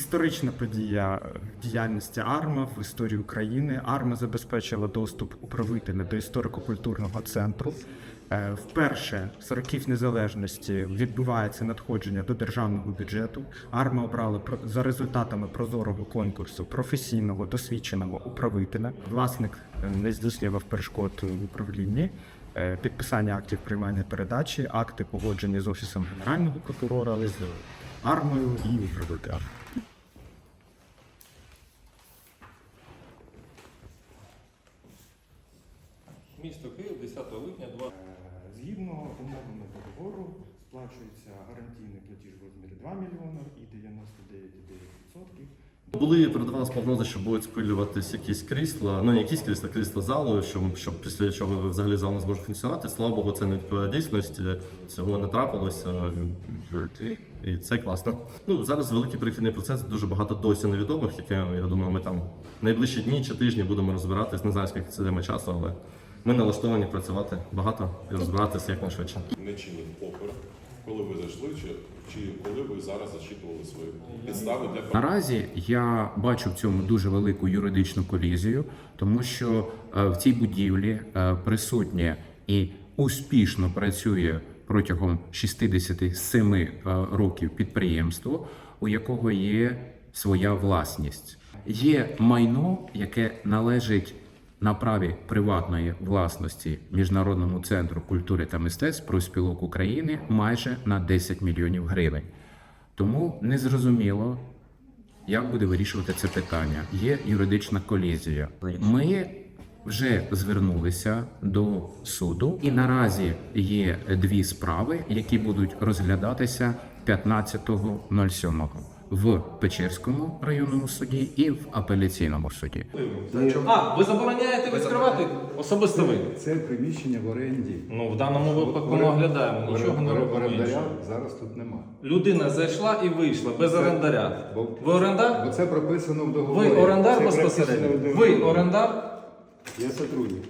історична подія діяльності АРМА в історії України. АРМА забезпечила доступ управителя до історико-культурного центру. Е, Вперше з років незалежності відбувається надходження до державного бюджету. АРМА обрали про- за результатами прозорого конкурсу професійного досвідченого управителя. Власник е, не здійснював перешкод в управлінні. Е, Підписання актів приймання передачі, акти погоджені з офісом генерального прокурора, з армою і управителем. Місто Київ, 10 липня, 2. Е, Згідно умовами договору сплачується гарантійний платіж в розмірі 2 мільйони і 99,9%. Були передавалися прогнози, що будуть спилюватись якісь крісла, ну не якісь крісла, крісла залу, щоб, щоб після чого взагалі зал не зможе функціонувати. Слава Богу, це не відповідає дійсності. Цього не трапилося. І це класно. Ну зараз великий перехідний процес, дуже багато досі невідомих, яке я думаю, ми там найближчі дні чи тижні будемо розбиратись. Не знаю, скільки це займе часу, але ми налаштовані працювати багато і розбиратися якнайшвидше. не чинив опір, коли ви зайшли, чи, чи коли ви зараз зачитували свої підстави для Наразі я бачу в цьому дуже велику юридичну колізію, тому що е, в цій будівлі е, присутнє і успішно працює протягом 67 е, років підприємство, у якого є своя власність. Є майно, яке належить на праві приватної власності Міжнародному центру культури та мистецтв профспілок України майже на 10 мільйонів гривень. Тому незрозуміло, як буде вирішувати це питання. Є юридична колізія. Ми вже звернулися до суду, і наразі є дві справи, які будуть розглядатися 15.07 в Печерському районному суді і в апеляційному суді. А, ви забороняєте відкривати? Особисто ви. Це приміщення в оренді. Ну, в даному випадку ми оглядаємо, нічого не робимо. Орендаря зараз тут нема. Людина зайшла і вийшла без орендаря. Ви орендар? Бо це прописано в договорі. Ви орендар безпосередньо? Ви орендар? Я сотрудник.